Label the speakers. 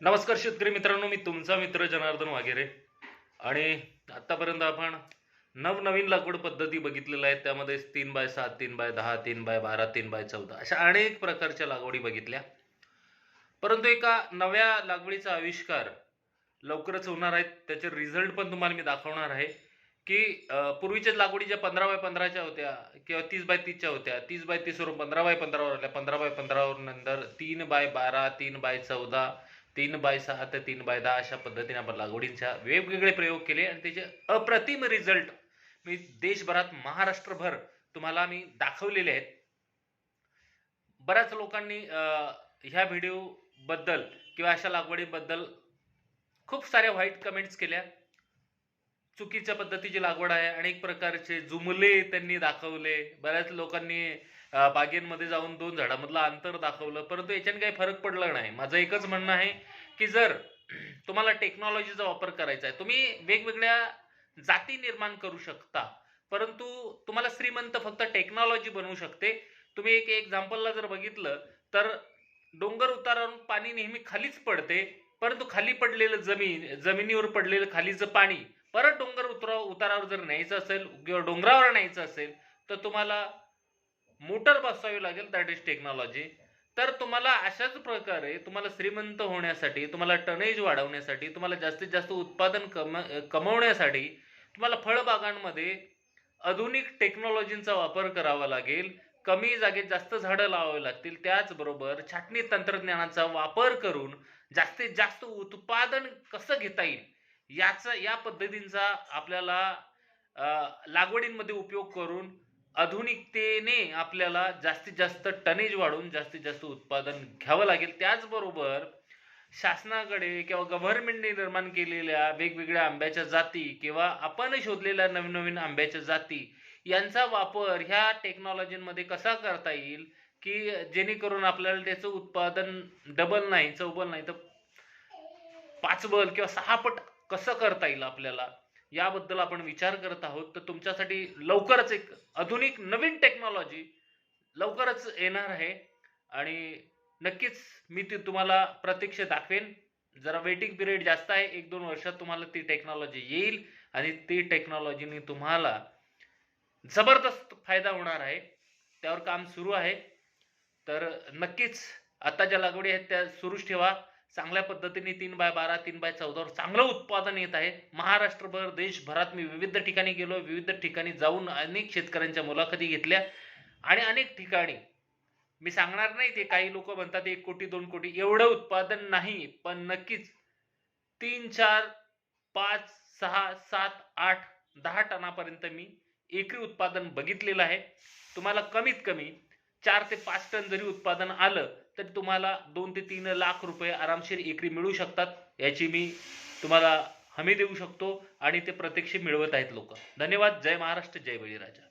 Speaker 1: नमस्कार शेतकरी मित्रांनो मी तुमचा मित्र जनार्दन वागेरे आणि आतापर्यंत आपण नवनवीन लागवड पद्धती बघितलेल्या आहेत. त्यामध्ये तीन बाय सात तीन बाय दहा तीन बाय बारा तीन बाय चौदा अशा अनेक प्रकारच्या लागवडी बघितल्या. परंतु एका नव्या लागवडीचा आविष्कार लवकरच होणार आहेत त्याचे रिझल्ट पण तुम्हाला मी दाखवणार आहे की पूर्वीच्या लागवडी ज्या पंधरा बाय पंधराच्या होत्या किंवा तीस बाय तीसच्या होत्या तीस बाय तीसवरून पंधरा बाय पंधरावर आल्या. पंधरा बाय पंधरावर नंतर तीन बाय बारा तीन बाय चौदा तीन बाय सहा ते तीन बाय दहा अशा पद्धतीने आपण लागवडींच्या वेगवेगळे प्रयोग केले आणि त्याचे अप्रतिम रिझल्ट मी देशभरात महाराष्ट्रभर तुम्हाला मी दाखवलेले आहेत. बऱ्याच लोकांनी ह्या व्हिडिओ बद्दल किंवा अशा लागवडीबद्दल खूप साऱ्या व्हाईट कमेंट्स केल्या. चुकीच्या पद्धतीची लागवड आहे अनेक प्रकारचे जुमले त्यांनी दाखवले. बऱ्याच लोकांनी बागेंमध्ये जाऊन दोन झाडामधलं अंतर दाखवलं परंतु याच्याने काही फरक पडला नाही. माझं एकच म्हणणं आहे की जर तुम्हाला टेक्नॉलॉजीचा वापर करायचा आहे तुम्ही वेगवेगळ्या जाती निर्माण करू शकता परंतु तुम्हाला श्रीमंत फक्त टेक्नॉलॉजी बनवू शकते. तुम्ही एक एक्झाम्पलला जर बघितलं तर डोंगर उतारावरून पाणी नेहमी खालीच पडते परंतु खाली पडलेलं जमीन जमिनीवर पडलेलं खालीचं पाणी परत डोंगर उतरा उतारावर जर न्यायचं असेल किंवा डोंगरावर न्यायचं असेल तर तुम्हाला मोटर बसवावी लागेल दॅट इज टेक्नॉलॉजी तर तुम्हाला अशाच प्रकारे तुम्हाला श्रीमंत होण्यासाठी तुम्हाला टनेज वाढवण्यासाठी तुम्हाला जास्तीत जास्त उत्पादन कम कमवण्यासाठी तुम्हाला फळबागांमध्ये आधुनिक टेक्नॉलॉजींचा वापर करावा लागेल. कमी जागेत जास्त झाडं लावावी लागतील. त्याचबरोबर छाटणी तंत्रज्ञानाचा वापर करून जास्तीत जास्त उत्पादन कसं घेता येईल याचा या पद्धतींचा आपल्याला लागवडींमध्ये उपयोग करून आधुनिकतेने आपल्याला जास्तीत जास्त टनेज वाढून जास्तीत जास्त उत्पादन घ्यावं लागेल. त्याचबरोबर शासनाकडे किंवा गव्हर्नमेंटने निर्माण केलेल्या वेगवेगळ्या आंब्याच्या जाती किंवा आपण शोधलेल्या नवीन नवीन आंब्याच्या जाती यांचा वापर ह्या टेक्नॉलॉजीमध्ये कसा करता येईल? की जेणेकरून आपल्याला त्याचं उत्पादन डबल नाही चौबल नाही तर पाचबल किंवा सहापट कसं करता येईल आपल्याला? याबद्दल आपण विचार करत आहोत. तर तुमच्यासाठी लवकरच एक आधुनिक नवीन टेक्नॉलॉजी लवकरच येणार आहे. आणि नक्कीच मी ती तुम्हाला प्रत्यक्ष दाखवेन. जरा वेटिंग पिरियड जास्त आहे. एक दोन वर्षात तुम्हाला ती टेक्नॉलॉजी येईल आणि ती टेक्नॉलॉजीने तुम्हाला जबरदस्त फायदा होणार आहे. त्यावर काम सुरू आहे. तर नक्कीच आता ज्या लागवडी आहेत त्या सुरूच ठेवा. चांगल्या पद्धतीने तीन बाय बारा तीन बाय चौदावर चांगलं उत्पादन येत आहे. महाराष्ट्रभर देशभरात मी विविध ठिकाणी गेलो विविध ठिकाणी जाऊन अनेक शेतकऱ्यांच्या मुलाखती घेतल्या. आणि अनेक ठिकाणी मी सांगणार नाही ते काही लोक म्हणतात एक कोटी दोन कोटी एवढं उत्पादन नाही पण नक्कीच तीन चार पाच सहा सात आठ दहा टनापर्यंत मी एकरी उत्पादन बघितलेलं आहे. तुम्हाला कमीत कमी चार ते पाच टन जरी उत्पादन आलं तर तुम्हाला दोन ते तीन लाख रुपये आरामशीर एकरी मिळू शकतात याची मी तुम्हाला हमी देऊ शकतो आणि ते प्रत्यक्ष मिळवत आहेत लोक. धन्यवाद. जय महाराष्ट्र जय बळीराजा.